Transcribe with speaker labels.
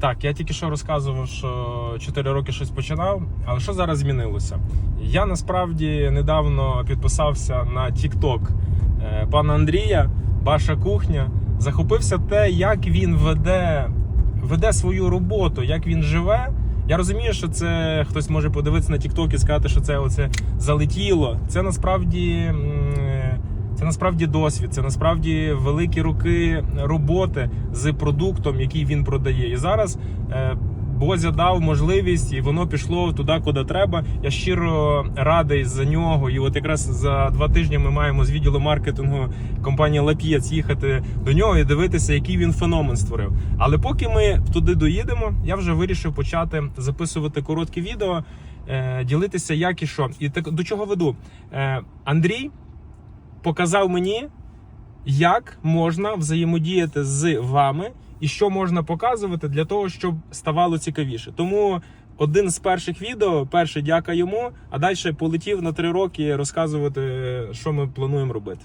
Speaker 1: Так, я тільки що розказував, що 4 роки щось починав, але що зараз змінилося? Я насправді недавно підписався на TikTok е, пана Андрія, Ваша кухня. Захопився те, як він веде, веде свою роботу, як він живе. Я розумію, що це хтось може подивитися на TikTok і сказати, що це оце залетіло. Це насправді. Насправді досвід, це насправді великі роки роботи з продуктом, який він продає. І зараз е, Бозя дав можливість, і воно пішло туди, куди треба. Я щиро радий за нього. І от якраз за два тижні ми маємо з відділу маркетингу компанії Лап'єц їхати до нього і дивитися, який він феномен створив. Але поки ми туди доїдемо, я вже вирішив почати записувати короткі відео, е, ділитися як і що. І так до чого веду? Е, Андрій показав мені, як можна взаємодіяти з вами і що можна показувати для того, щоб ставало цікавіше. Тому один з перших відео, перше дяка йому, а далі полетів на три роки розказувати, що ми плануємо робити.